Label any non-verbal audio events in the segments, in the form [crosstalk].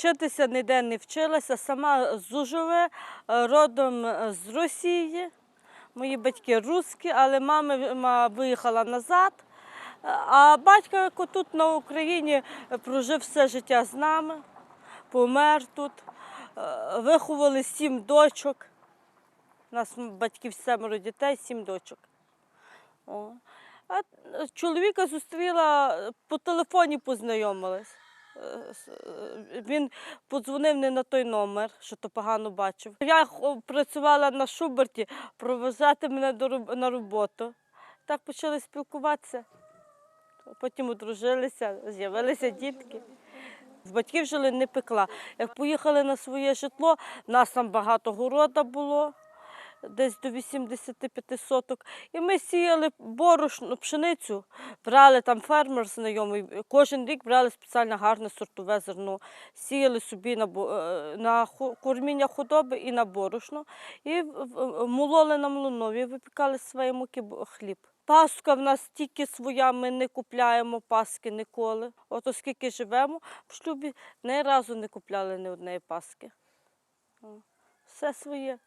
Вчитися ніде не вчилася, сама з е, родом з Росії. Мої батьки русські, але мама виїхала назад. А батько тут на Україні прожив все життя з нами, помер тут. Е, Виховали сім дочок. У нас батьків семеро дітей, сім дочок. О. А е, чоловіка зустріла е, по телефоні познайомилась. Е, е, Він подзвонив не на той номер, що то погано бачив. Я працювала на Шуберті, проважати мене на роботу. Так почали спілкуватися. Потім одружилися, з'явилися дітки. В батьків жили не пекла. Як поїхали на своє житло, нас там багато города було, десь до 85 соток. І ми сіяли борошно, пшеницю, брали там фермер знайомий. Кожен рік брали спеціально гарне сортове зерно, сіяли собі на, е, на корміння худоби і на борошно. І мололи на млинові, випікали з своєї муки хліб. Паска в нас тільки своя, ми не купляємо паски ніколи. От оскільки живемо в шлюбі, ні разу не купляли ні однієї паски. Все своє.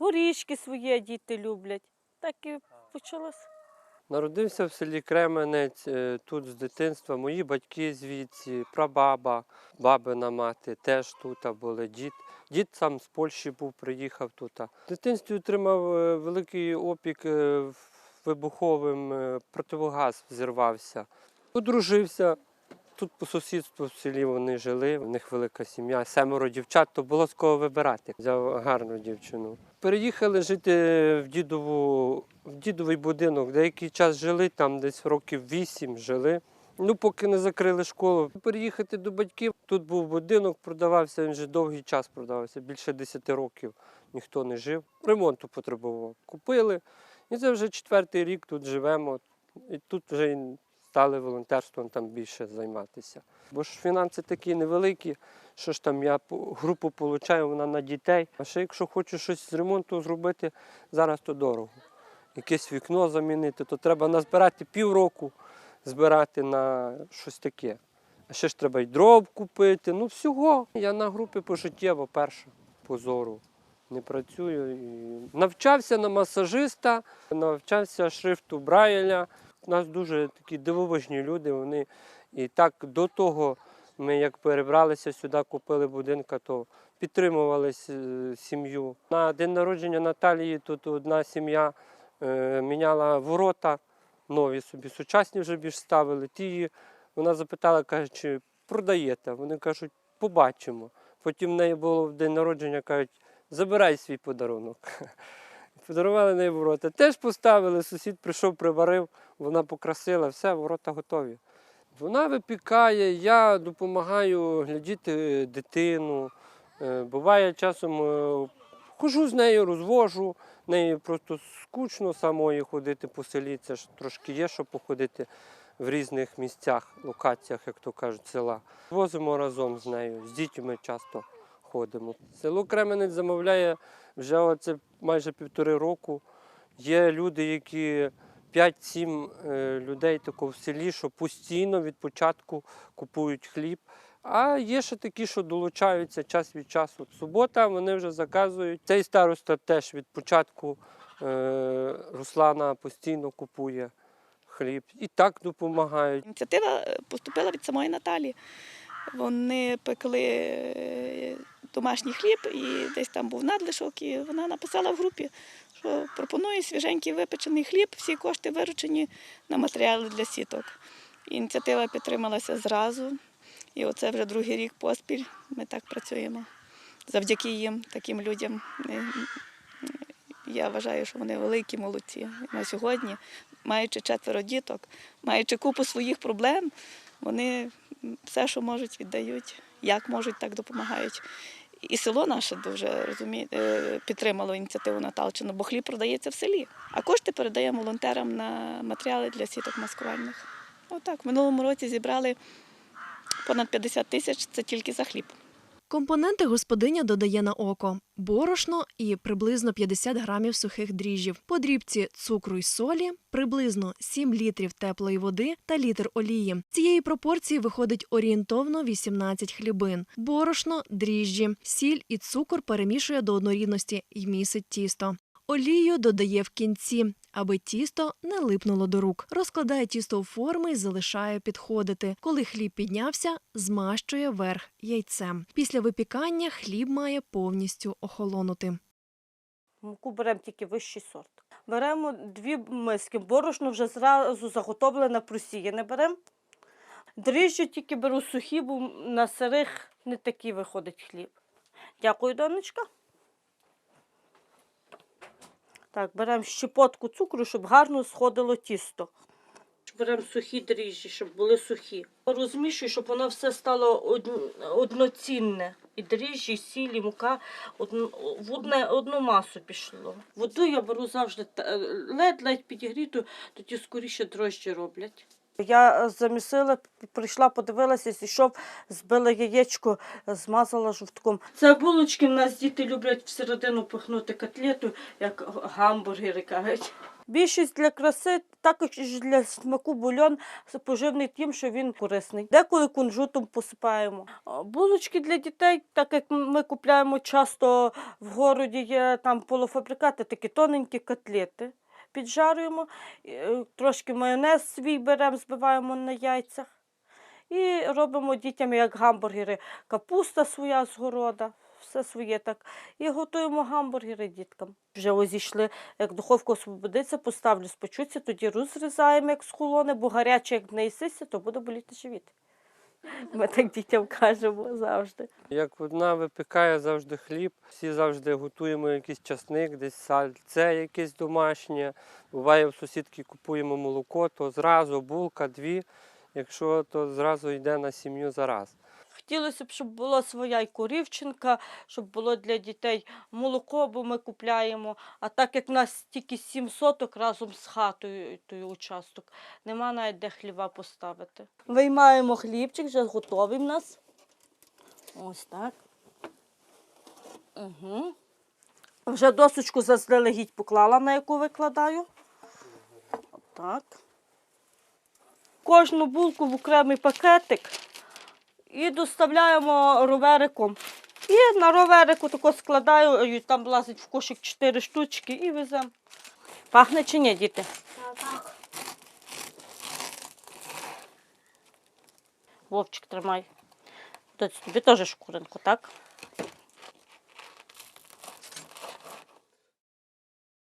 Горішки своє діти люблять. Так і почалося. Народився в селі Кременець е, тут з дитинства. Мої батьки звідси, прабаба, бабина мати теж тут були. Дід, дід сам з Польщі був, приїхав тут. В дитинстві отримав е, великий опік е, вибуховим, противогаз взірвався. Одружився. Тут по сусідству в селі вони жили, в них велика сім'я, семеро дівчат, то було з кого вибирати. Взяв гарну дівчину. Переїхали жити в дідову, в дідовий будинок. Деякий час жили, там десь років вісім жили. Ну, поки не закрили школу. Переїхати до батьків. Тут був будинок, продавався, він вже довгий час продавався, більше 10 років ніхто не жив. Ремонту потребував. Купили. І це вже четвертий рік тут живемо. І тут вже стали волонтерством там більше займатися. Бо ж фінанси такі невеликі, що ж там я групу получаю, вона на дітей. А ще якщо хочу щось з ремонту зробити, зараз то дорого. Якесь вікно замінити, то треба назбирати півроку, збирати на щось таке. А ще ж треба й дров купити. Ну всього. Я на групі пожиттєво перша по зору. Не працюю. Навчався на масажиста, навчався шрифту Брайля. У нас дуже такі дивовижні люди. Вони і так до того ми як перебралися сюди, купили будинка, то підтримували сім'ю. На день народження Наталії тут одна сім'я е, міняла ворота, нові собі сучасні вже більш ставили. Ті, вона запитала, каже, чи продаєте? Вони кажуть, побачимо. Потім в неї було в день народження, кажуть, забирай свій подарунок. [laughs] Подарували неї ворота. Теж поставили, сусід прийшов, приварив, вона покрасила, все, ворота готові. Вона випікає, я допомагаю глядіти дитину. Е, Буває часом е, хожу з нею, розвожу, неї просто скучно самої ходити по селі. Це ж трошки є, що походити в різних місцях, локаціях, як то кажуть, села. Возимо разом з нею, з дітьми часто ходимо. Село Кременець замовляє вже оце майже півтори року. Є люди, які 5-7 е, людей тако в селі, що постійно від початку купують хліб. А є ще такі, що долучаються час від часу. Субота вони вже заказують. Цей староста теж від початку е, Руслана постійно купує хліб. І так допомагають. Ініціатива е, поступила від самої Наталі. Вони пекли домашній хліб, і десь там був надлишок, і вона написала в групі, що пропонує свіженький випечений хліб, всі кошти виручені на матеріали для сіток. Ініціатива підтрималася зразу, і оце вже другий рік поспіль ми так працюємо. Завдяки їм, таким людям. Е, Я вважаю, що вони великі молодці на сьогодні, маючи четверо діток, маючи купу своїх проблем, вони все, що можуть, віддають, як можуть, так допомагають. І село наше дуже розуміє, е, підтримало ініціативу Наталчину, бо хліб продається в селі. А кошти передаємо волонтерам на матеріали для сіток маскувальних. Отак, в минулому році зібрали понад 50 тисяч, це тільки за хліб. Компоненти господиня додає на око: борошно і приблизно 50 грамів сухих дріжджів, по дрібці цукру й солі, приблизно 7 літрів теплої води та літр олії. Цієї пропорції виходить орієнтовно 18 хлібин. Борошно, дріжджі, сіль і цукор перемішує до однорідності й місить тісто. Олію додає в кінці, аби тісто не липнуло до рук. Розкладає тісто у форми і залишає підходити. Коли хліб піднявся, змащує верх яйцем. Після випікання хліб має повністю охолонути. Муку беремо тільки вищий сорт. Беремо дві миски, борошно вже зразу заготовлене, просіяне беремо. Дріжджі тільки беру сухі, бо на сирих не такий виходить хліб. Дякую, донечка. Так, беремо щепотку цукру, щоб гарно сходило тісто. Беремо сухі дріжджі, щоб були сухі. Розмішую, щоб воно все стало одноцінне. І дріжджі, і сіль, і мука в одне, одну масу пішло. Воду я беру завжди ледь-ледь підігріту, тоді скоріше дрожджі роблять. Я е, замісила, прийшла, подивилася, зійшов, збила яєчко, е, змазала жовтком. Це булочки в нас діти люблять всередину пихнути котлету, як гамбургери кажуть. Більшість для краси, також і для смаку бульон поживний тим, що він корисний. Деколи кунжутом посипаємо. Булочки для дітей, так як ми купляємо часто в городі, є там полуфабрикати, такі тоненькі котлети. Піджарюємо, е, трошки майонез свій беремо, збиваємо на яйцях. І робимо дітям як гамбургери. Капуста своя з города, все своє так. І готуємо гамбургери діткам. Вже ось зійшли, як духовка освободиться, поставлю спечуться, тоді розрізаємо, як схолоне, бо гаряче, як не їсися, то буде боліти живіт. Ми так дітям кажемо завжди. Як одна випікає завжди хліб, всі завжди готуємо якийсь часник, десь сальце якесь домашнє. Буває, в сусідки купуємо молоко, то зразу булка, дві. Якщо то зразу йде на сім'ю зараз. Хотілося б, щоб була своя й корівчинка, щоб було для дітей молоко, бо ми купляємо. А так як в нас тільки сім соток разом з хатою той участок, нема навіть де хліба поставити. Виймаємо хлібчик, вже готовий в нас. Ось так. Угу. Вже досочку заздалегідь поклала, на яку викладаю. Отак. Кожну булку в окремий пакетик і доставляємо ровериком. І на роверику тако складаю, там влазить в кошик 4 штучки і веземо. Пахне чи ні, діти? Так. Вовчик тримай. Тобі теж шкуринку, так?